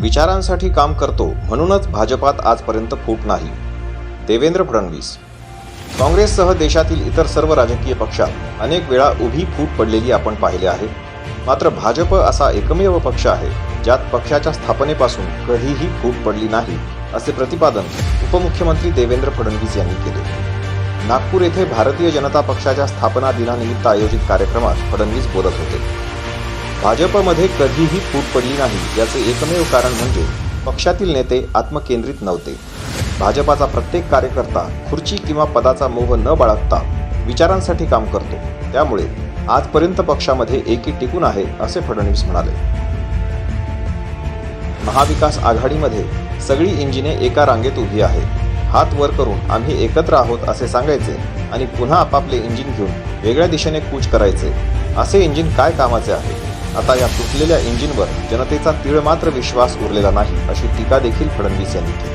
विचारांसाठी काम करतो म्हणूनच भाजपात आजपर्यंत फूट नाही. देवेंद्र फडणवीस. काँग्रेससह देशातील इतर सर्व राजकीय पक्षात अनेक वेळा उभी फूट पडलेली आपण पाहिले आहे. मात्र भाजप असा एकमेव पक्ष आहे ज्यात पक्षाच्या स्थापनेपासून कधीही फूट पडली नाही असे प्रतिपादन उपमुख्यमंत्री देवेंद्र फडणवीस यांनी केले. नागपूर येथे भारतीय जनता पक्षाच्या स्थापना दिनानिमित्त आयोजित कार्यक्रमात फडणवीस बोलत होते. भाजपमध्ये कधीही फूट पडली नाही याचे एकमेव कारण म्हणजे पक्षातील नेते आत्मकेंद्रित नव्हते. भाजपाचा प्रत्येक कार्यकर्ता खुर्ची किंवा पदाचा मोह न बाळगता विचारांसाठी काम करतो. त्यामुळे आजपर्यंत पक्षामध्ये एकी टिकून आहे असे फडणवीस म्हणाले. महाविकास आघाडीमध्ये सगळी इंजिने एका रांगेत उभी आहेत हात वर करून आम्ही एकत्र आहोत असे सांगायचे आणि पुन्हा आपापले इंजिन घेऊन वेगळ्या दिशेने कूच करायचे. असे इंजिन काय कामाचे आहे? आता या तुटलेल्या इंजिनवर जनतेचा तीळ मात्र विश्वास उरलेला नाही अशी टीका देखील फडणवीस यांनी केली.